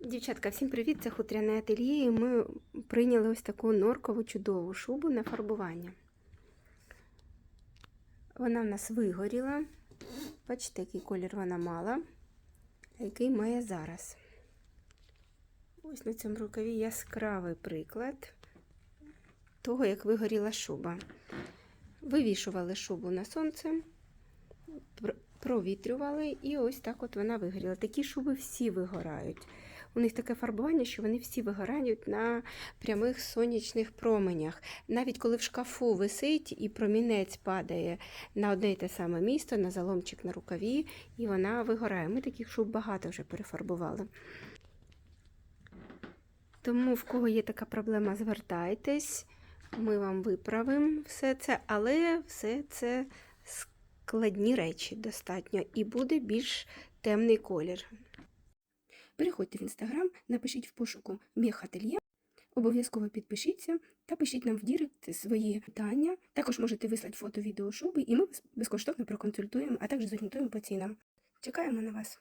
Дівчатка, всім привіт! Це хутряне ательє. І ми прийняли ось таку норкову чудову шубу на фарбування. Вона в нас вигоріла. Бачите, який колір вона мала, який має зараз. Ось на цьому рукаві яскравий приклад того, як вигоріла шуба. Вивішували шубу на сонце, провітрювали, і ось так от вона вигоріла. Такі шуби всі вигорають. У них таке фарбування, що вони всі вигорають на прямих сонячних променях. Навіть коли в шкафу висить і промінець падає на одне й те саме місто, на заломчик на рукаві, і вона вигорає. Ми таких шуб багато вже перефарбували. Тому в кого є така проблема, звертайтесь, ми вам виправимо все це, але все це складні речі достатньо і буде більш темний колір. Переходьте в інстаграм, напишіть в пошуку Мехательє, обов'язково підпишіться та пишіть нам в дірект свої питання. Також можете вислати фото відео шуби, і ми вас безкоштовно проконсультуємо, а також зорієнтуємо по цінам. Чекаємо на вас.